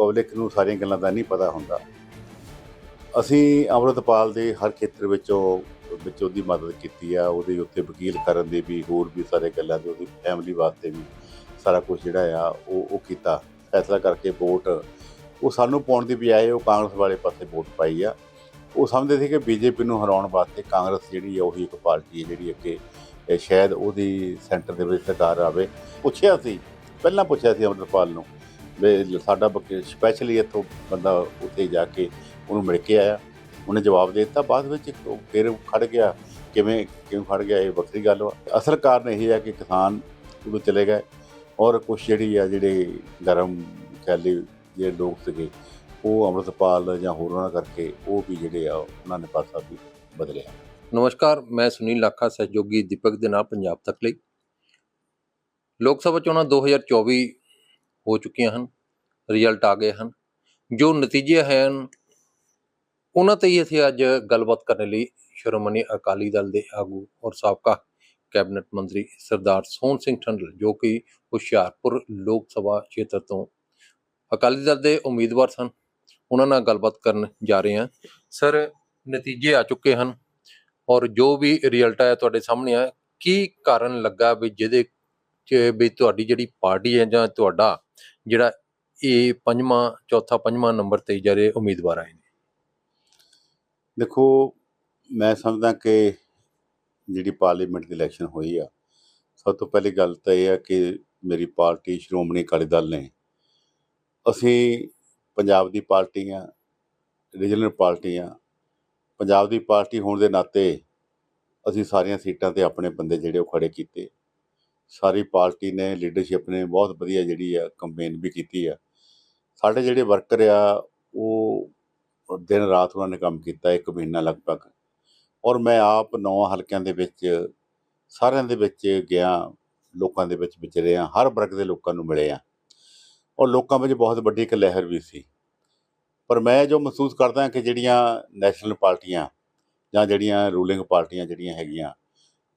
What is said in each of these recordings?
Public ਨੂੰ ਸਾਰੀਆਂ ਗੱਲਾਂ ਦਾ ਨਹੀਂ ਪਤਾ ਹੁੰਦਾ। ਅਸੀਂ ਅੰਮ੍ਰਿਤਪਾਲ ਦੇ ਹਰ ਖੇਤਰ ਵਿੱਚੋਂ, ਵਿੱਚ ਉਹਦੀ ਮਦਦ ਕੀਤੀ ਆ, ਉਹਦੇ ਉੱਤੇ ਵਕੀਲ ਕਰਨ ਦੀ ਵੀ, ਹੋਰ ਵੀ ਸਾਰੇ ਗੱਲਾਂ ਦੇ, ਉਹਦੀ ਫੈਮਿਲੀ ਵਾਸਤੇ ਵੀ ਸਾਰਾ ਕੁਝ ਜਿਹੜਾ ਆ, ਉਹ ਉਹ ਕੀਤਾ। ਫੈਸਲਾ ਕਰਕੇ ਵੋਟ, ਉਹ ਸਾਨੂੰ ਪਾਉਣ ਦੀ ਬਜਾਏ ਉਹ ਕਾਂਗਰਸ ਵਾਲੇ ਪਾਸੇ ਵੋਟ ਪਾਈ ਆ। ਉਹ ਸਮਝਦੇ ਸੀ ਕਿ ਬੀਜੇਪੀ ਨੂੰ ਹਰਾਉਣ ਵਾਸਤੇ ਕਾਂਗਰਸ ਜਿਹੜੀ ਆ, ਉਹੀ ਇੱਕ ਪਾਰਟੀ ਹੈ ਜਿਹੜੀ ਅੱਗੇ ਸ਼ਾਇਦ ਉਹਦੀ ਸੈਂਟਰ ਦੇ ਵਿੱਚ ਸਰਕਾਰ ਆਵੇ। ਪੁੱਛਿਆ ਸੀ, ਪਹਿਲਾਂ ਪੁੱਛਿਆ ਸੀ ਅੰਮ੍ਰਿਤਪਾਲ ਨੂੰ ਵੀ ਸਾਡਾ ਸਪੈਸ਼ਲੀ ਇੱਥੋਂ ਬੰਦਾ ਉੱਥੇ ਜਾ ਕੇ ਉਹਨੂੰ ਮਿਲ ਕੇ ਆਇਆ। ਉਹਨੇ ਜਵਾਬ ਦੇ ਦਿੱਤਾ। ਬਾਅਦ ਵਿੱਚ ਉਹ ਫਿਰ ਉਹ ਖੜ ਗਿਆ। ਕਿਵੇਂ, ਕਿਉਂ ਖੜ ਗਿਆ ਇਹ ਵੱਖਰੀ ਗੱਲ ਵਾ। ਅਸਲ ਕਾਰਨ ਇਹ ਹੈ ਕਿ ਕਿਸਾਨ ਉਦੋਂ ਚਲੇ ਗਏ ਔਰ ਕੁਛ ਜਿਹੜੀ ਆ, ਜਿਹੜੇ ਗਰਮ ਖਿਆਲੀ ਜਿਹੜੇ ਲੋਕ ਸੀਗੇ, ਉਹ ਅੰਮ੍ਰਿਤਪਾਲ ਜਾਂ ਹੋਰਾਂ ਕਰਕੇ ਉਹ ਵੀ ਜਿਹੜੇ ਆ, ਉਹਨਾਂ ਨੇ ਪਾਸਾ ਵੀ ਬਦਲਿਆ। ਨਮਸਕਾਰ, ਮੈਂ ਸੁਨੀਲ ਲਾਖਾ, ਸਹਿਯੋਗੀ ਦੀਪਕ ਦੇ ਨਾਲ ਪੰਜਾਬ ਤੱਕ ਲਈ। ਲੋਕ ਸਭਾ ਚੋਣਾਂ 2024 ਹੋ ਚੁੱਕੀਆਂ ਹਨ ਰਿਜ਼ਲਟ ਆ ਗਏ ਹਨ। ਜੋ ਨਤੀਜੇ ਹਨ, ਉਹਨਾਂ ਤੇ ਹੀ ਅਸੀਂ ਅੱਜ ਗੱਲਬਾਤ ਕਰਨ ਲਈ ਸ਼੍ਰੋਮਣੀ ਅਕਾਲੀ ਦਲ ਦੇ ਆਗੂ ਔਰ ਸਾਬਕਾ ਕੈਬਨਿਟ ਮੰਤਰੀ ਸਰਦਾਰ ਸੋਹਣ ਸਿੰਘ ਠੰਡਲ, ਜੋ ਕਿ ਹੁਸ਼ਿਆਰਪੁਰ ਲੋਕ ਸਭਾ ਖੇਤਰ ਤੋਂ ਅਕਾਲੀ ਦਲ ਦੇ ਉਮੀਦਵਾਰ ਸਨ, ਉਹਨਾਂ ਨਾਲ ਗੱਲਬਾਤ ਕਰਨ ਜਾ ਰਹੇ ਹਾਂ। ਸਰ, ਨਤੀਜੇ ਆ ਚੁੱਕੇ ਹਨ ਔਰ ਜੋ ਵੀ ਰਿਜ਼ਲਟ ਆਇਆ ਤੁਹਾਡੇ ਸਾਹਮਣੇ ਆ ਕੀ ਕਾਰਨ ਲੱਗਾ ਵੀ ਜਿਹਦੇ ਵੀ ਤੁਹਾਡੀ ਜਿਹੜੀ ਪਾਰਟੀ ਹੈ ਜਾਂ ਤੁਹਾਡਾ ਜਿਹੜਾ ਇਹ ਪੰਜਵਾਂ, ਚੌਥਾ, ਪੰਜਵਾਂ ਨੰਬਰ ਤੇ ਜਿਹੜੇ ਉਮੀਦਵਾਰ ਆਏ ਨੇ? ਦੇਖੋ, ਮੈਂ ਸਮਝਦਾ ਕਿ ਜਿਹੜੀ ਪਾਰਲੀਮੈਂਟ ਦੀ ਇਲੈਕਸ਼ਨ ਹੋਈ ਆ, ਸਭ ਤੋਂ ਪਹਿਲੀ ਗੱਲ ਤਾਂ ਇਹ ਆ ਕਿ ਮੇਰੀ ਪਾਰਟੀ ਸ਼੍ਰੋਮਣੀ ਅਕਾਲੀ ਦਲ ਨੇ। ਅਸੀਂ ਪੰਜਾਬ ਦੀ ਪਾਰਟੀ ਆ, ਰੀਜਨਲ ਪਾਰਟੀ ਆ। ਪੰਜਾਬ ਦੀ ਪਾਰਟੀ ਹੋਣ ਦੇ ਨਾਤੇ ਅਸੀਂ ਸਾਰੀਆਂ ਸੀਟਾਂ ਤੇ ਆਪਣੇ ਬੰਦੇ ਜਿਹੜੇ ਉਹ ਖੜੇ ਕੀਤੇ। ਸਾਰੀ ਪਾਰਟੀ ਨੇ ਲੀਡਰਸ਼ਿਪ ਨੇ ਬਹੁਤ ਵਧੀਆ ਜਿਹੜੀ ਆ ਕੰਪੇਨ ਵੀ ਕੀਤੀ ਆ। ਸਾਡੇ ਜਿਹੜੇ ਵਰਕਰ ਆ, ਉਹ ਦਿਨ ਰਾਤ ਉਹਨਾਂ ਨੇ ਕੰਮ ਕੀਤਾ ਇੱਕ ਮਹੀਨਾ ਲਗਭਗ। ਔਰ ਮੈਂ ਆਪ ਨੌ ਹਲਕਿਆਂ ਦੇ ਵਿੱਚ, ਸਾਰਿਆਂ ਦੇ ਵਿੱਚ ਗਿਆ, ਲੋਕਾਂ ਦੇ ਵਿੱਚ ਵਿਚਰਿਆ ਹਰ ਵਰਗ ਦੇ ਲੋਕਾਂ ਨੂੰ ਮਿਲਿਆ ਔਰ ਲੋਕਾਂ ਵਿੱਚ ਬਹੁਤ ਵੱਡੀ ਇੱਕ ਲਹਿਰ ਵੀ ਸੀ। ਪਰ ਮੈਂ ਜੋ ਮਹਿਸੂਸ ਕਰਦਾ ਕਿ ਜਿਹੜੀਆਂ ਨੈਸ਼ਨਲ ਪਾਰਟੀਆਂ ਜਾਂ ਜਿਹੜੀਆਂ ਰੂਲਿੰਗ ਪਾਰਟੀਆਂ ਜਿਹੜੀਆਂ ਹੈਗੀਆਂ,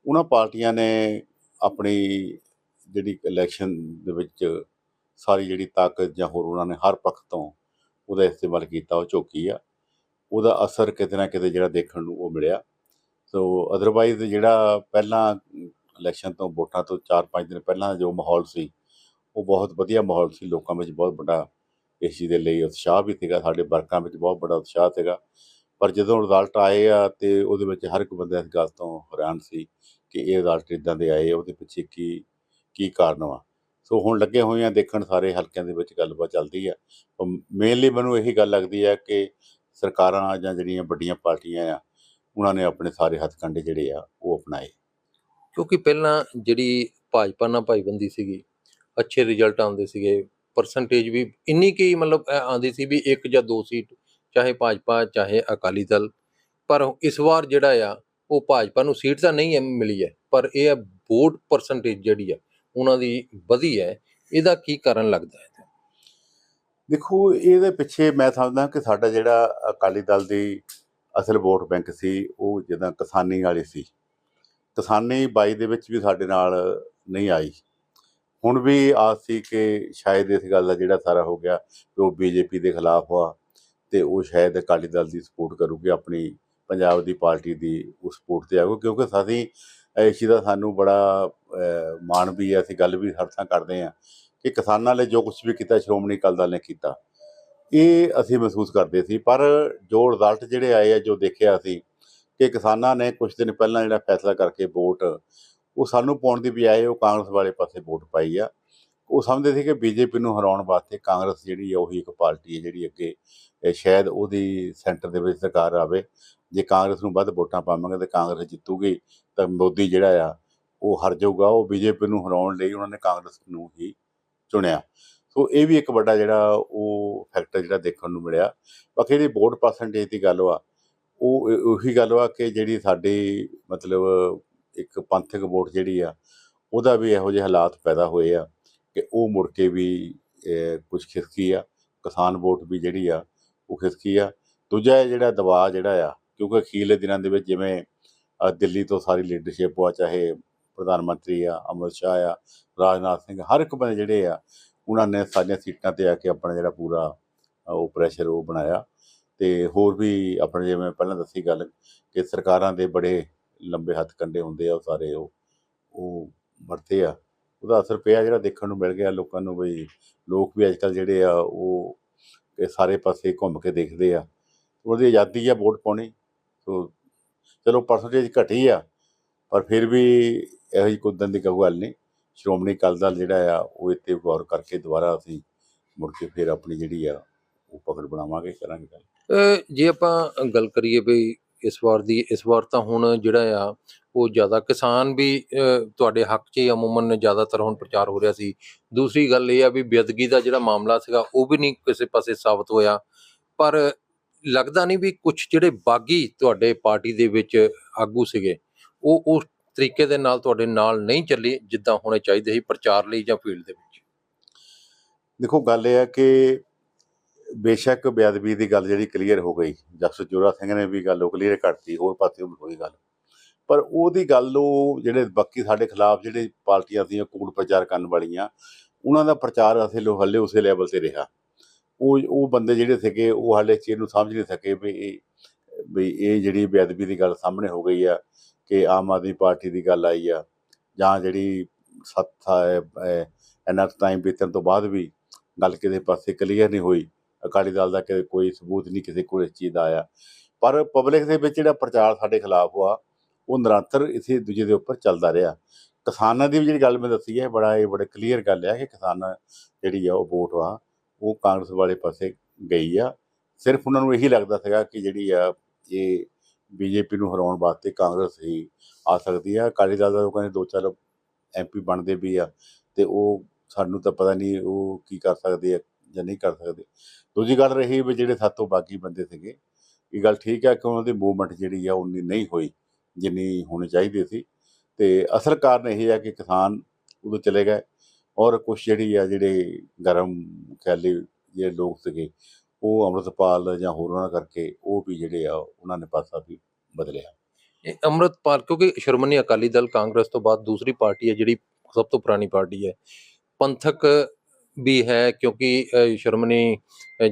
ਉਹਨਾਂ ਪਾਰਟੀਆਂ ਨੇ ਆਪਣੀ ਜਿਹੜੀ ਇਲੈਕਸ਼ਨ ਦੇ ਵਿੱਚ ਸਾਰੀ ਜਿਹੜੀ ਤਾਕਤ ਜਾਂ ਹੋਰ ਉਹਨਾਂ ਨੇ ਹਰ ਪੱਖ ਤੋਂ ਉਹਦਾ ਇਸਤੇਮਾਲ ਕੀਤਾ, ਉਹ ਝੋਕੀ ਆ। ਉਹਦਾ ਅਸਰ ਕਿਤੇ ਨਾ ਕਿਤੇ ਜਿਹੜਾ ਦੇਖਣ ਨੂੰ ਉਹ ਮਿਲਿਆ। ਸੋ ਅਦਰਵਾਈਜ਼ ਜਿਹੜਾ ਪਹਿਲਾਂ ਇਲੈਕਸ਼ਨ ਤੋਂ ਵੋਟਾਂ ਤੋਂ 4-5 ਦਿਨ ਪਹਿਲਾਂ ਜੋ ਮਾਹੌਲ ਸੀ, ਉਹ ਬਹੁਤ ਵਧੀਆ ਮਾਹੌਲ ਸੀ। ਲੋਕਾਂ ਵਿੱਚ ਬਹੁਤ ਵੱਡਾ ਇਸ ਚੀਜ਼ ਦੇ ਲਈ ਉਤਸ਼ਾਹ ਵੀ ਸੀਗਾ। ਸਾਡੇ ਵਰਕਾਂ ਵਿੱਚ ਬਹੁਤ ਵੱਡਾ ਉਤਸ਼ਾਹ ਸੀਗਾ। ਪਰ ਜਦੋਂ ਰਿਜ਼ਲਟ ਆਏ ਆ ਤੇ ਉਹਦੇ ਵਿੱਚ ਹਰ ਇੱਕ ਬੰਦਾ ਇਸ ਗੱਲ ਤੋਂ ਹੈਰਾਨ ਸੀ ਕਿ ਇਹ ਰਿਜ਼ਲਟ ਇਦਾਂ ਦੇ ਆਏ, ਉਹਦੇ ਪਿੱਛੇ ਕੀ ਕੀ ਕਾਰਨ ਵਾ? ਸੋ ਹੁਣ ਲੱਗੇ ਹੋਏ ਆ, ਦੇਖਣ ਸਾਰੇ ਹਲਕਿਆਂ ਦੇ ਵਿੱਚ ਗੱਲਬਾਤ ਚੱਲਦੀ ਆ। ਮੇਨਲੀ ਮੈਨੂੰ ਇਹੀ ਗੱਲ ਲੱਗਦੀ ਹੈ ਕਿ ਸਰਕਾਰਾਂ ਜਾਂ ਜਿਹੜੀਆਂ ਵੱਡੀਆਂ ਪਾਰਟੀਆਂ ਆ, ਉਹਨਾਂ ਨੇ ਆਪਣੇ ਸਾਰੇ ਹੱਥਕੰਡੇ ਜਿਹੜੇ ਆ, ਉਹ ਅਪਣਾਏ। ਕਿਉਂਕਿ ਪਹਿਲਾਂ ਜਿਹੜੀ ਭਾਜਪਾ ਨਾਲ ਭਾਈਬੰਦੀ ਸੀਗੀ, ਅੱਛੇ ਰਿਜ਼ਲਟ ਆਉਂਦੇ ਸੀਗੇ ਪਰਸੈਂਟੇਜ ਵੀ ਇੰਨੀ ਕੀ ਮਤਲਬ ਆਉਂਦੀ ਸੀ ਵੀ ਇੱਕ ਜਾਂ ਦੋ ਸੀਟ, ਚਾਹੇ ਭਾਜਪਾ, ਚਾਹੇ ਅਕਾਲੀ ਦਲ। ਪਰ ਇਸ ਵਾਰ ਜਿਹੜਾ ਆ ਉਹ ਭਾਜਪਾ ਨੂੰ ਸੀਟ ਤਾਂ ਨਹੀਂ ਮਿਲੀ ਹੈ, ਪਰ ਇਹ ਹੈ ਵੋਟ ਪਰਸੈਂਟੇਜ ਜਿਹੜੀ ਹੈ, ਉਹਨਾਂ ਦੀ ਵਧੀ ਹੈ, ਇਹਦਾ ਕੀ ਕਾਰਨ ਲੱਗਦਾ ਹੈ? ਦੇਖੋ, ਇਹਦੇ ਪਿੱਛੇ ਮੈਂ ਸਮਝਦਾ ਕਿ ਸਾਡਾ ਜਿਹੜਾ ਅਕਾਲੀ ਦਲ ਦੀ ਅਸਲ ਵੋਟ ਬੈਂਕ ਸੀ, ਉਹ ਜਿੱਦਾਂ ਕਿਸਾਨੀ ਵਾਲੀ ਸੀ। ਕਿਸਾਨੀ 22 ਦੇ ਵਿੱਚ ਵੀ ਸਾਡੇ ਨਾਲ ਨਹੀਂ ਆਈ। ਹੁਣ ਵੀ ਆਸ ਸੀ ਕਿ ਸ਼ਾਇਦ ਇਸ ਗੱਲ ਦਾ ਜਿਹੜਾ ਸਾਰਾ ਹੋ ਗਿਆ ਕਿ ਉਹ ਬੀਜੇਪੀ ਦੇ ਖਿਲਾਫ ਆ ਤੇ ਉਹ ਸ਼ਾਇਦ ਅਕਾਲੀ ਦਲ ਦੀ ਸਪੋਰਟ ਕਰੂਗੀ ਆਪਣੀ ਪੰਜਾਬ ਦੀ ਪਾਰਟੀ ਦੀ ਉਸ ਸਪੋਰਟ ਤੇ ਆਊਗਾ ਕਿਉਂਕਿ ਸਾਡੀ ਇਸ ਦਾ ਸਾਨੂੰ ਬੜਾ ਮਾਣ ਵੀ ਹੈ, ਅਸੀਂ ਗੱਲ ਵੀ ਹਰ ਥਾਂ ਕਰਦੇ ਆ ਕਿ ਕਿਸਾਨਾਂ ਲਈ ਜੋ ਕੁਝ ਵੀ ਕੀਤਾ, ਸ਼੍ਰੋਮਣੀ ਅਕਾਲੀ ਦਲ ਨੇ ਕੀਤਾ, ਇਹ ਅਸੀਂ ਮਹਿਸੂਸ ਕਰਦੇ ਸੀ। ਪਰ ਜੋ ਰਿਜ਼ਲਟ ਜਿਹੜੇ ਆਏ ਆ, ਜੋ ਦੇਖਿਆ ਸੀ ਕਿ ਕਿਸਾਨਾਂ ਨੇ ਕੁਝ ਦਿਨ ਪਹਿਲਾਂ ਜਿਹੜਾ ਫੈਸਲਾ ਕਰਕੇ ਵੋਟ, ਉਹ ਸਾਨੂੰ ਪਾਉਣ ਦੀ ਬਜਾਏ ਉਹ ਕਾਂਗਰਸ ਵਾਲੇ ਪਾਸੇ ਵੋਟ ਪਾਈ ਆ। ਉਹ ਸਮਝਦੇ ਸੀ ਕਿ ਬੀਜੇਪੀ ਨੂੰ ਹਰਾਉਣ ਵਾਸਤੇ ਕਾਂਗਰਸ ਜਿਹੜੀ ਆ, ਉਹੀ ਇੱਕ ਪਾਰਟੀ ਹੈ ਜਿਹੜੀ ਅੱਗੇ ਸ਼ਾਇਦ ਉਹਦੀ ਸੈਂਟਰ ਦੇ ਵਿੱਚ ਸਰਕਾਰ ਆਵੇ। ਜੇ ਕਾਂਗਰਸ ਨੂੰ ਵੱਧ ਵੋਟਾਂ ਪਾਵਾਂਗੇ ਤੇ ਕਾਂਗਰਸ ਜਿੱਤੂਗੀ ਤਾਂ ਮੋਦੀ ਜਿਹੜਾ ਆ, ਉਹ ਹਰ ਜਾਊਗਾ, ਉਹ ਬੀਜੇਪੀ ਨੂੰ ਹਰਾਉਣ ਲਈ ਉਹਨਾਂ ਨੇ ਕਾਂਗਰਸ ਨੂੰ ਹੀ ਚੁਣਿਆ। ਸੋ ਇਹ ਵੀ ਇੱਕ ਵੱਡਾ ਜਿਹੜਾ ਉਹ ਫੈਕਟਰ ਜਿਹੜਾ ਦੇਖਣ ਨੂੰ ਮਿਲਿਆ। ਬਾਕੀ ਜਿਹੜੀ ਵੋਟ ਪਰਸੈਂਟੇਜ ਦੀ ਗੱਲ ਵਾ, ਉਹ ਉਹੀ ਗੱਲ ਵਾ ਕਿ ਜਿਹੜੀ ਸਾਡੀ ਮਤਲਬ ਇੱਕ ਪੰਥਕ ਵੋਟ ਜਿਹੜੀ ਆ, ਉਹਦਾ ਵੀ ਇਹੋ ਜਿਹੇ ਹਾਲਾਤ ਪੈਦਾ ਹੋਏ ਆ ਕਿ ਉਹ ਮੁੜ ਕੇ ਵੀ ਕੁਝ ਖਿਸਕੀ ਆ। ਕਿਸਾਨ ਵੋਟ ਵੀ ਜਿਹੜੀ ਆ, ਉਹ ਖਿਸਕੀ ਆ। ਦੂਜਾ ਜਿਹੜਾ ਦਬਾਅ ਜਿਹੜਾ ਆ ਕਿਉਂਕਿ ਅਖੀਰਲੇ ਦਿਨਾਂ ਦੇ ਵਿੱਚ ਜਿਵੇਂ ਦਿੱਲੀ ਤੋਂ ਸਾਰੀ ਲੀਡਰਸ਼ਿਪ ਆ, ਚਾਹੇ ਪ੍ਰਧਾਨ ਮੰਤਰੀ ਆ, ਅਮਿਤ ਸ਼ਾਹ ਆ, ਰਾਜਨਾਥ ਸਿੰਘ, ਹਰ ਇੱਕ ਬੰਦੇ ਜਿਹੜੇ ਆ, ਉਹਨਾਂ ਨੇ ਸਾਰੀਆਂ ਸੀਟਾਂ ਤੇ ਆ ਕੇ ਆਪਣਾ ਜਿਹੜਾ ਪੂਰਾ ਉਹ ਪ੍ਰੈਸ਼ਰ ਉਹ ਬਣਾਇਆ। ਤੇ ਹੋਰ ਵੀ ਆਪਣੇ ਜਿਵੇਂ ਪਹਿਲਾਂ ਦੱਸੀ ਗੱਲ ਕਿ ਸਰਕਾਰਾਂ ਦੇ ਬੜੇ ਲੰਬੇ ਹੱਥ ਕੰਡੇ ਹੁੰਦੇ ਆ, ਉਹ ਸਾਰੇ ਉਹ ਉਹ ਵਰਤੇ ਆ। ਉਹਦਾ ਅਸਰ ਪਿਆ ਜਿਹੜਾ ਦੇਖਣ ਨੂੰ ਮਿਲ ਗਿਆ ਲੋਕਾਂ ਨੂੰ ਬਈ ਲੋਕ ਵੀ ਅੱਜਕੱਲ ਜਿਹੜੇ ਆ, ਉਹ ਸਾਰੇ ਪਾਸੇ ਘੁੰਮ ਕੇ ਦੇਖਦੇ ਆ। ਉਹਦੀ ਆਜ਼ਾਦੀ ਆ ਵੋਟ ਪਾਉਣੀ। ਸੋ ਚਲੋ ਪਰਸੈਂਟੇਜ ਘਟੀ ਆ, ਪਰ ਫਿਰ ਵੀ ਇਹੋ ਜਿਹੀ ਕੁਦਨ ਦੀ ਕੋਈ ਗੱਲ ਨਹੀਂ। ਸ਼੍ਰੋਮਣੀ ਅਕਾਲੀ ਦਲ ਜਿਹੜਾ ਆ, ਉਹ ਇੱਥੇ ਗੌਰ ਕਰਕੇ ਦੁਬਾਰਾ ਅਸੀਂ ਮੁੜ ਕੇ ਫਿਰ ਆਪਣੀ ਜਿਹੜੀ ਆ, ਉਹ ਪਕੜ ਬਣਾਵਾਂਗੇ, ਕਰਾਂਗੇ ਗੱਲ। ਜੇ ਆਪਾਂ ਗੱਲ ਕਰੀਏ ਵੀ ਇਸ ਵਾਰ ਦੀ, ਇਸ ਵਾਰ ਤਾਂ ਹੁਣ ਜਿਹੜਾ ਆ, ਉਹ ਜ਼ਿਆਦਾ ਕਿਸਾਨ ਵੀ ਤੁਹਾਡੇ ਹੱਕ 'ਚ ਹੀ ਅਮੂਮਨ ਜ਼ਿਆਦਾਤਰ ਹੁਣ ਪ੍ਰਚਾਰ ਹੋ ਰਿਹਾ ਸੀ। ਦੂਸਰੀ ਗੱਲ ਇਹ ਆ ਵੀ ਬੇਅਦਗੀ ਦਾ ਜਿਹੜਾ ਮਾਮਲਾ ਸੀਗਾ, ਉਹ ਵੀ ਨਹੀਂ ਕਿਸੇ ਪਾਸੇ ਸਾਬਤ ਹੋਇਆ। ਪਰ ਲੱਗਦਾ ਨਹੀਂ ਵੀ ਕੁਝ ਜਿਹੜੇ ਬਾਗੀ ਤੁਹਾਡੇ ਪਾਰਟੀ ਦੇ ਵਿੱਚ ਆਗੂ ਸੀਗੇ, ਉਹ ਉਸ ਤਰੀਕੇ ਦੇ ਨਾਲ ਤੁਹਾਡੇ ਨਾਲ ਨਹੀਂ ਚੱਲੇ ਜਿੱਦਾਂ ਹੋਣੇ ਚਾਹੀਦੇ ਸੀ ਪ੍ਰਚਾਰ ਲਈ ਜਾਂ ਫੀਲਡ ਦੇ ਵਿੱਚ? ਦੇਖੋ, ਗੱਲ ਇਹ ਹੈ ਕਿ ਬੇਸ਼ੱਕ ਬੇਅਦਬੀ ਦੀ ਗੱਲ ਜਿਹੜੀ ਕਲੀਅਰ ਹੋ ਗਈ। ਜਸਟਿਸ ਜੋਰਾ ਸਿੰਘ ਨੇ ਵੀ ਗੱਲ ਉਹ ਕਲੀਅਰ ਕਰਤੀ, ਹੋਰ ਪਾਸੇ ਵੀ ਹੋਈ ਗੱਲ। ਪਰ ਉਹਦੀ ਗੱਲ ਉਹ ਜਿਹੜੇ ਬਾਕੀ ਸਾਡੇ ਖਿਲਾਫ ਜਿਹੜੇ ਪਾਰਟੀਆਂ ਦੀਆਂ ਕੂੜ ਪ੍ਰਚਾਰ ਕਰਨ ਵਾਲੀਆਂ, ਉਹਨਾਂ ਦਾ ਪ੍ਰਚਾਰ ਅਸੀਂ ਲੋ, ਹੱਲੇ ਉਸੇ ਲੈਵਲ ਤੇ ਰਿਹਾ। ਉਹ ਉਹ ਬੰਦੇ ਜਿਹੜੇ ਸੀਗੇ, ਉਹ ਹਾਲੇ ਚੀਜ਼ ਨੂੰ ਸਮਝ ਨਹੀਂ ਸਕੇ ਵੀ ਇਹ ਵੀ ਇਹ ਜਿਹੜੀ ਬੇਅਦਬੀ ਦੀ ਗੱਲ ਸਾਹਮਣੇ ਹੋ ਗਈ ਆ, ਕਿ ਆਮ ਆਦਮੀ ਪਾਰਟੀ ਦੀ ਗੱਲ ਆਈ ਆ, ਜਾਂ ਜਿਹੜੀ ਸੱਤ ਇੰਨਾ ਟਾਈਮ ਬੀਤਣ ਤੋਂ ਬਾਅਦ ਵੀ ਗੱਲ ਕਿਸੇ ਪਾਸੇ ਕਲੀਅਰ ਨਹੀਂ ਹੋਈ। ਅਕਾਲੀ ਦਲ ਦਾ ਕਿ ਕੋਈ ਸਬੂਤ ਨਹੀਂ, ਕਿਸੇ ਕੋਲ ਇਸ ਚੀਜ਼ ਦਾ ਆਇਆ। ਪਰ ਪਬਲਿਕ ਦੇ ਵਿੱਚ ਜਿਹੜਾ ਪ੍ਰਚਾਰ ਸਾਡੇ ਖਿਲਾਫ ਹੋਆ, ਉਹ ਨਿਰੰਤਰ ਇਸੇ ਦੂਜੇ ਦੇ ਉੱਪਰ ਚੱਲਦਾ ਰਿਹਾ। ਕਿਸਾਨਾਂ ਦੀ ਵੀ ਜਿਹੜੀ ਗੱਲ ਮੈਂ ਦੱਸੀ ਹੈ, ਬੜਾ, ਇਹ ਬੜੇ ਕਲੀਅਰ ਗੱਲ ਹੈ ਕਿ ਕਿਸਾਨ ਜਿਹੜੀ ਆ ਉਹ ਵੋਟ ਆ ਉਹ ਕਾਂਗਰਸ ਵਾਲੇ ਪਾਸੇ ਗਈ ਆ। ਸਿਰਫ ਉਹਨਾਂ ਨੂੰ ਇਹੀ ਲੱਗਦਾ ਸੀਗਾ ਕਿ ਜਿਹੜੀ ਆ, ਇਹ ਬੀਜੇਪੀ ਨੂੰ ਹਰਾਉਣ ਵਾਸਤੇ ਕਾਂਗਰਸ ਹੀ ਆ ਸਕਦੀ ਆ। ਅਕਾਲੀ ਦਲ ਦਾ ਲੋਕਾਂ ਨੇ ਦੋ ਚਾਰ ਐਮਪੀ ਬਣਦੇ ਵੀ ਆ ਤੇ ਉਹ ਸਾਨੂੰ ਤਾਂ ਪਤਾ ਨਹੀਂ ਉਹ ਕੀ ਕਰ ਸਕਦੇ ਆ ਜਾਂ ਨਹੀਂ ਕਰ ਸਕਦੇ। ਦੂਜੀ ਗੱਲ ਰਹੀ ਵੀ ਜਿਹੜੇ ਸਾਤੋਂ ਬਾਕੀ ਬੰਦੇ ਸੀਗੇ, ਇਹ ਗੱਲ ਠੀਕ ਹੈ ਕਿ ਉਹਨਾਂ ਦੀ ਮੂਵਮੈਂਟ ਜਿਹੜੀ ਆ ਉਨੀ ਨਹੀਂ ਹੋਈ ਜਿੰਨੀ ਹੋਣੀ ਚਾਹੀਦੀ ਸੀ। ਤੇ ਅਸਲ ਕਾਰਨ ਇਹ ਹੈ ਕਿ ਕਿਸਾਨ ਉਦੋਂ ਚਲੇ ਗਏ। ਔਰ ਕੁਝ ਜਿਹੜੀ ਆ ਜਿਹੜੇ ਗਰਮ ਖਿਆਲੀ ਜਿਹੜੇ ਲੋਕ ਸੀਗੇ ਉਹ ਅੰਮ੍ਰਿਤਪਾਲ ਜਾਂ ਹੋਰਾਂ ਕਰਕੇ ਉਹ ਵੀ ਜਿਹੜੇ ਆ ਉਹਨਾਂ ਨੇ ਪਾਸਾ ਵੀ ਬਦਲਿਆ। ਇਹ ਅੰਮ੍ਰਿਤਪਾਲ ਕਿਉਂਕਿ ਸ਼੍ਰੋਮਣੀ ਅਕਾਲੀ ਦਲ ਕਾਂਗਰਸ ਤੋਂ ਬਾਅਦ ਦੂਸਰੀ ਪਾਰਟੀ ਹੈ ਜਿਹੜੀ ਸਭ ਤੋਂ ਪੁਰਾਣੀ ਪਾਰਟੀ ਹੈ। ਪੰਥਕ ਵੀ ਹੈ ਕਿਉਂਕਿ ਅਹ, ਸ਼੍ਰੋਮਣੀ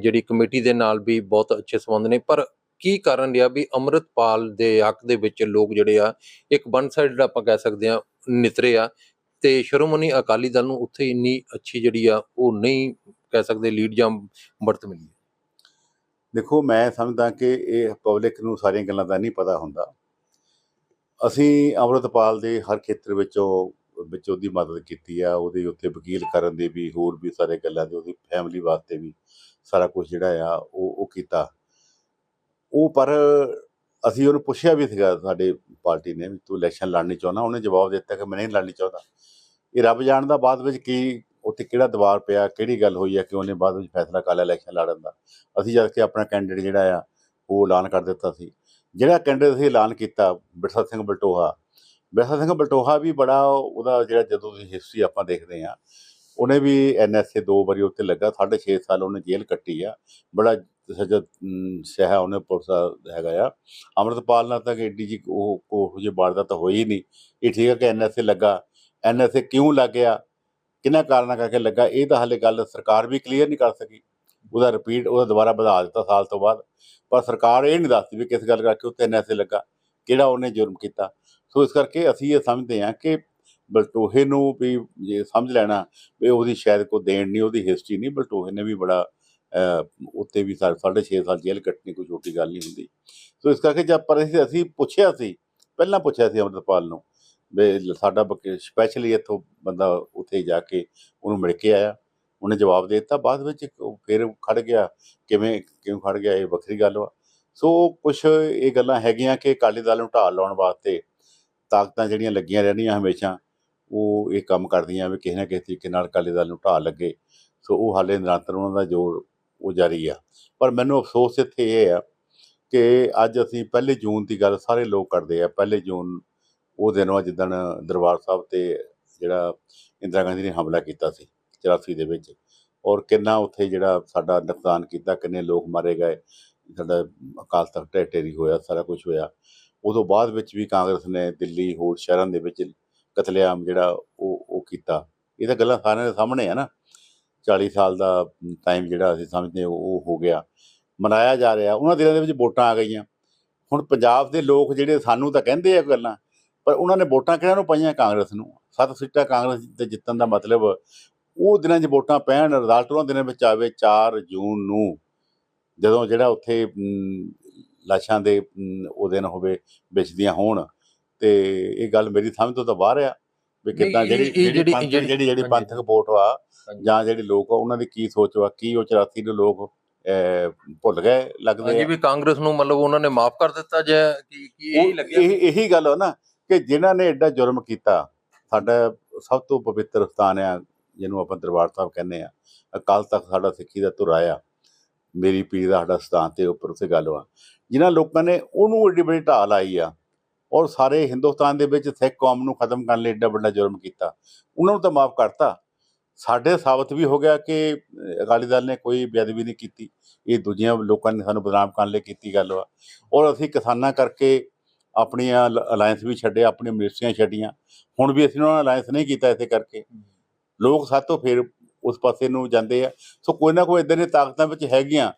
ਜਿਹੜੀ ਕਮੇਟੀ ਦੇ ਨਾਲ ਵੀ ਬਹੁਤ ਅੱਛੇ ਸੰਬੰਧ ਨੇ। ਪਰ ਕੀ ਕਾਰਨ ਰਿਹਾ ਵੀ ਅੰਮ੍ਰਿਤਪਾਲ ਦੇ ਹੱਕ ਦੇ ਵਿੱਚ ਲੋਕ ਜਿਹੜੇ ਆ ਇੱਕ ਵਨ ਸਾਈਡ ਆਪਾਂ ਕਹਿ ਸਕਦੇ ਆ ਨਿਤਰੇ ਆ ਤੇ ਸ਼੍ਰੋਮਣੀ ਅਕਾਲੀ ਦਲ ਨੂੰ ਉੱਥੇ ਇੰਨੀ ਅੱਛੀ ਜਿਹੜੀ ਆ, ਉਹ ਨਹੀਂ ਕਹਿ ਸਕਦੇ ਲੀਡ ਜਾਂ ਬੜਤ ਮਿਲੀ। ਦੇਖੋ, ਮੈਂ ਸਮਝਦਾ ਕਿ ਇਹ ਪਬਲਿਕ ਨੂੰ ਸਾਰੀਆਂ ਗੱਲਾਂ ਦਾ ਨਹੀਂ ਪਤਾ ਹੁੰਦਾ। ਅਸੀਂ ਅੰਮ੍ਰਿਤਪਾਲ ਦੇ ਹਰ ਖੇਤਰ ਵਿੱਚੋਂ, ਵਿੱਚ ਉਹਦੀ ਮਦਦ ਕੀਤੀ ਆ, ਉਹਦੇ ਉੱਤੇ ਵਕੀਲ ਕਰਨ ਦੇ ਵੀ, ਹੋਰ ਵੀ ਸਾਰੇ ਗੱਲਾਂ ਦੇ, ਉਹਦੀ ਫੈਮਿਲੀ ਵਾਸਤੇ ਵੀ ਸਾਰਾ ਕੁਝ ਜਿਹੜਾ ਆ, ਉਹ ਉਹ ਕੀਤਾ। ਉਹ ਪਰ ਅਸੀਂ ਉਹਨੂੰ ਪੁੱਛਿਆ ਵੀ ਸੀਗਾ ਸਾਡੇ ਪਾਰਟੀ ਨੇ ਵੀ ਤੂੰ ਇਲੈਕਸ਼ਨ ਲੜਨੀ ਚਾਹੁੰਦਾ, ਉਹਨੇ ਜਵਾਬ ਦਿੱਤਾ ਕਿ ਮੈਂ ਨਹੀਂ ਲੜਨੀ ਚਾਹੁੰਦਾ। ਇਹ ਰੱਬ ਜਾਣਦਾ ਬਾਅਦ ਵਿੱਚ ਕੀ, ਉੱਥੇ ਕਿਹੜਾ ਦਬਾਅ ਪਿਆ, ਕਿਹੜੀ ਗੱਲ ਹੋਈ ਹੈ ਕਿ ਉਹਨੇ ਬਾਅਦ ਵਿੱਚ ਫੈਸਲਾ ਕਰ ਲਿਆ ਇਲੈਕਸ਼ਨ ਲੜਨ ਦਾ। ਅਸੀਂ ਜਦ ਕਿ ਆਪਣਾ ਕੈਂਡੀਡੇਟ ਜਿਹੜਾ ਆ, ਉਹ ਐਲਾਨ ਕਰ ਦਿੱਤਾ ਸੀ। ਜਿਹੜਾ ਕੈਂਡੀਡੇਟ ਅਸੀਂ ਐਲਾਨ ਕੀਤਾ, ਬਿਰਸਾ ਸਿੰਘ ਬਲਟੋਹਾ, ਬਿਰਸਾ ਸਿੰਘ ਬਲਟੋਹਾ ਵੀ ਬੜਾ ਉਹਦਾ ਜਿਹੜਾ ਜਦੋਂ ਦੀ ਹਿਸਟਰੀ ਆਪਾਂ ਦੇਖਦੇ ਆ ਉਹਨੇ ਵੀ ਐਨਐਸਏ ਦੋ ਵਾਰੀ ਉੱਤੇ ਲੱਗਾ 6.5 ਸਾਲ ਉਹਨੇ ਜੇਲ੍ਹ ਕੱਟੀ ਆ। ਬੜਾ ਸੱਜਾ ਸਹਾ ਉਹਨੇ ਪੁਲਿਸ ਦਾ ਹੈਗਾ ਆ। ਅੰਮ੍ਰਿਤਪਾਲ ਨਾਲ ਤਾਂ ਏਡੀ ਜੀ ਉਹ ਉਹ ਜਿਹੀ ਵਾਰਦਾਤ ਹੋਈ ਨਹੀਂ। ਇਹ ਠੀਕ ਹੈ ਕਿ ਐਨਐਸਏ ਲੱਗਾ। ਐਨਐਸਏ ਕਿਉਂ ਲੱਗ ਗਿਆ ਕਿਹਨਾਂ ਕਾਰਨਾਂ ਕਰਕੇ ਲੱਗਾ? ਇਹ ਤਾਂ ਹਾਲੇ ਗੱਲ ਸਰਕਾਰ ਵੀ ਕਲੀਅਰ ਨਹੀਂ ਕਰ ਸਕੀ। ਉਹਦਾ ਰਿਪੀਟ ਉਹਦਾ ਦੁਬਾਰਾ ਵਧਾ ਦਿੱਤਾ ਸਾਲ ਤੋਂ ਬਾਅਦ। ਪਰ ਸਰਕਾਰ ਇਹ ਨਹੀਂ ਦੱਸਦੀ ਵੀ ਕਿਸ ਗੱਲ ਕਰਕੇ ਉੱਤੇ ਐਨਐਸਏ ਲੱਗਾ, ਕਿਹੜਾ ਉਹਨੇ ਜੁਰਮ ਕੀਤਾ। ਸੋ ਇਸ ਕਰਕੇ ਅਸੀਂ ਇਹ ਸਮਝਦੇ ਹਾਂ ਕਿ ਬਲਟੋਹੇ ਨੂੰ ਵੀ ਜੇ ਸਮਝ ਲੈਣਾ, ਵੀ ਉਹਦੀ ਸ਼ਾਇਦ ਕੋਈ ਦੇਣ ਨਹੀਂ, ਉਹਦੀ ਹਿਸਟਰੀ ਨਹੀਂ, ਬਲਟੋਹੇ ਨੇ ਵੀ ਬੜਾ ਉੱਤੇ ਵੀ ਸਾਢੇ ਛੇ ਸਾਲ ਜੇਲ੍ਹ ਕੱਟਣੀ ਕੋਈ ਛੋਟੀ ਗੱਲ ਨਹੀਂ ਹੁੰਦੀ। ਸੋ ਇਸ ਕਰਕੇ ਜਦ ਪਰ ਅਸੀਂ ਅਸੀਂ ਪੁੱਛਿਆ ਸੀ, ਪਹਿਲਾਂ ਪੁੱਛਿਆ ਸੀ ਅੰਮ੍ਰਿਤਪਾਲ ਨੂੰ ਵੀ ਸਾਡਾ ਸਪੈਸ਼ਲੀ ਇੱਥੋਂ ਬੰਦਾ ਉੱਥੇ ਜਾ ਕੇ ਉਹਨੂੰ ਮਿਲ ਕੇ ਆਇਆ। ਉਹਨੇ ਜਵਾਬ ਦੇ ਦਿੱਤਾ। ਬਾਅਦ ਵਿੱਚ ਫਿਰ ਖੜ ਗਿਆ। ਕਿਵੇਂ ਕਿਉਂ ਖੜ ਗਿਆ ਇਹ ਵੱਖਰੀ ਗੱਲ ਵਾ। ਸੋ ਕੁਝ ਇਹ ਗੱਲਾਂ ਹੈਗੀਆਂ ਕਿ ਅਕਾਲੀ ਦਲ ਨੂੰ ਢਾਲ ਲਾਉਣ ਵਾਸਤੇ ਤਾਕਤਾਂ ਜਿਹੜੀਆਂ ਲੱਗੀਆਂ ਰਹਿਣੀਆਂ ਹਮੇਸ਼ਾ, ਉਹ ਇਹ ਕੰਮ ਕਰਦੀਆਂ ਵੀ ਕਿਸੇ ਨਾ ਕਿਸੇ ਤਰੀਕੇ ਨਾਲ ਅਕਾਲੀ ਦਲ ਨੂੰ ਢਾਲ ਲੱਗੇ। ਸੋ ਉਹ ਹਾਲੇ ਨਿਰੰਤਰ ਉਹਨਾਂ ਦਾ ਜੋਰ ਉਹ ਜਾਰੀ ਆ। ਪਰ ਮੈਨੂੰ ਅਫਸੋਸ ਇੱਥੇ ਇਹ ਆ ਕਿ ਅੱਜ ਅਸੀਂ ਪਹਿਲੇ ਜੂਨ ਦੀ ਗੱਲ ਸਾਰੇ ਲੋਕ ਕਰਦੇ ਆ। ਪਹਿਲੇ ਜੂਨ ਉਹ ਦਿਨ ਵਾ ਜਿੱਦਣ ਦਰਬਾਰ ਸਾਹਿਬ ਤੇ ਜਿਹੜਾ ਇੰਦਰਾ ਗਾਂਧੀ ਨੇ ਹਮਲਾ ਕੀਤਾ ਸੀ 84 ਦੇ ਵਿੱਚ। ਔਰ ਕਿੰਨਾ ਉੱਥੇ ਜਿਹੜਾ ਸਾਡਾ ਨੁਕਸਾਨ ਕੀਤਾ, ਕਿੰਨੇ ਲੋਕ ਮਾਰੇ ਗਏ, ਸਾਡਾ ਅਕਾਲ ਤਖਤ ਢਹਿ ਹੋਇਆ, ਸਾਰਾ ਕੁਝ ਹੋਇਆ। ਉਦੋਂ ਬਾਅਦ ਵਿੱਚ ਵੀ ਕਾਂਗਰਸ ਨੇ ਦਿੱਲੀ ਹੋਰ ਸ਼ਹਿਰਾਂ ਦੇ ਵਿੱਚ ਕਤਲੇਆਮ ਜਿਹੜਾ ਉਹ ਉਹ ਕੀਤਾ। ਇਹ ਤਾਂ ਗੱਲਾਂ ਸਾਰਿਆਂ ਦੇ ਸਾਹਮਣੇ ਆ ਨਾ। 40 ਸਾਲ ਦਾ ਟਾਈਮ ਜਿਹੜਾ ਅਸੀਂ ਸਮਝਦੇ ਉਹ ਹੋ ਗਿਆ। ਮਨਾਇਆ ਜਾ ਰਿਹਾ। ਉਹਨਾਂ ਦਿਨਾਂ ਦੇ ਵਿੱਚ ਵੋਟਾਂ ਆ ਗਈਆਂ। ਹੁਣ ਪੰਜਾਬ ਦੇ ਲੋਕ ਜਿਹੜੇ ਸਾਨੂੰ ਤਾਂ ਕਹਿੰਦੇ ਆ ਗੱਲਾਂ ਪਰ ਉਹਨਾਂ ਨੇ ਵੋਟਾਂ ਕਿਹਨਾਂ ਨੂੰ ਪਾਈਆਂ? ਕਾਂਗਰਸ ਨੂੰ। ਸੱਤ ਸੀਟਾਂ ਕਾਂਗਰਸ ਦੇ ਜਿੱਤਣ ਦਾ ਮਤਲਬ ਉਹ ਦਿਨਾਂ 'ਚ ਵੋਟਾਂ ਪੈਣ ਰਿਜ਼ਲਟ ਉਹਨਾਂ ਦਿਨਾਂ ਵਿੱਚ ਆਵੇ 4 ਜੂਨ ਨੂੰ। ਜਦੋਂ ਜਿਹੜਾ ਉੱਥੇ ਲਾਸ਼ਾਂ ਦੇ ਉਹ ਦਿਨ ਹੋਵੇ ਵਿਛਦੀਆਂ ਹੋਣ। ਤੇ ਇਹ ਗੱਲ ਮੇਰੀ ਸਮਝ ਤੋਂ ਤਾਂ ਬਾਹਰ ਆ ਵੀ ਕਿੱਦਾਂ ਜਿਹੜੀ ਜਿਹੜੀ ਜਿਹੜੀ-। ਪੰਥਕ ਵੋਟ ਆ। ਜਾਂ ਜਿਹੜੇ ਲੋਕ ਆ ਉਹਨਾਂ ਦੀ ਕੀ ਸੋਚ ਵਾ ਕੀ ਉਹ 84 ਦੇ ਲੋਕ ਭੁੱਲ ਗਏ ਲੱਗਦੇ ਹਾਂਜੀ ਆ। ਵੀ ਕਾਂਗਰਸ ਨੂੰ ਮਤਲਬ ਉਹਨਾਂ ਨੇ ਮਾਫ ਕਰ ਦਿੱਤਾ ਜੇ ਕੀ ਕੀ ਇਹੀ ਲੱਗਿਆ ਇਹ ਗੱਲ ਹੋ ਨਾ ਕਿ ਜਿਨ੍ਹਾਂ ਨੇ ਐਡਾ ਜੁਰਮ ਕੀਤਾ ਸਾਡਾ ਸਭ ਤੋਂ ਪਵਿੱਤਰ ਸਥਾਨ ਆ ਜਿਹਨੂੰ ਆਪਾਂ ਦਰਬਾਰ ਸਾਹਿਬ ਕਹਿੰਦੇ ਆ। ਅਕਾਲ ਤਖਤ ਸਾਡਾ ਸਿੱਖੀ ਦਾ ਧੁਰਾ ਆ ਮੇਰੀ ਪੀਰ ਦਾ ਸਾਡਾ ਸਥਾਨ ਤੇ ਉੱਪਰ ਉਸੇ ਗੱਲ ਵਾ। ਜਿਨ੍ਹਾਂ ਲੋਕਾਂ ਨੇ ਉਹਨੂੰ ਏਡੀ ਬੜੀ ਢਾਲ ਲਾਈ ਆ ਔਰ ਸਾਰੇ ਹਿੰਦੁਸਤਾਨ ਦੇ ਵਿੱਚ ਸਿੱਖ ਕੌਮ ਨੂੰ ਖਤਮ ਕਰਨ ਲਈ ਏਡਾ ਵੱਡਾ ਜੁਰਮ ਕੀਤਾ ਉਹਨਾਂ ਨੂੰ ਤਾਂ ਮਾਫ ਕਰਤਾ। ਸਾਡੇ ਸਾਬਤ ਵੀ ਹੋ ਗਿਆ ਕਿ ਅਕਾਲੀ ਦਲ ਨੇ ਕੋਈ ਬੇਅਦਬੀ ਨਹੀਂ ਕੀਤੀ। ਇਹ ਦੂਜੀਆਂ ਲੋਕਾਂ ਨੇ ਸਾਨੂੰ ਬਦਨਾਮ ਕਰਨ ਲਈ ਕੀਤੀ ਗੱਲ ਵਾ। ਔਰ ਅਸੀਂ ਕਿਸਾਨਾਂ ਕਰਕੇ ਆਪਣੀਆਂ ਅਲਾਈਅੰਸ ਵੀ ਛੱਡੇ, ਆਪਣੀਆਂ ਮਿਨਿਸਟਰੀਆਂ ਛੱਡੀਆਂ। ਹੁਣ ਵੀ ਅਸੀਂ ਉਹਨਾਂ ਨਾਲ ਅਲਾਈਅੰਸ ਨਹੀਂ ਕੀਤਾ ਇਸੇ ਕਰਕੇ। ਲੋਕ ਸਾਤੋਂ ਫਿਰ ਉਸ ਪਾਸੇ ਨੂੰ ਜਾਂਦੇ ਆ। ਸੋ ਕੋਈ ਨਾ ਕੋਈ ਇਦਾਂ ਦੀਆਂ ਤਾਕਤਾਂ ਵਿੱਚ ਹੈਗੀਆਂ।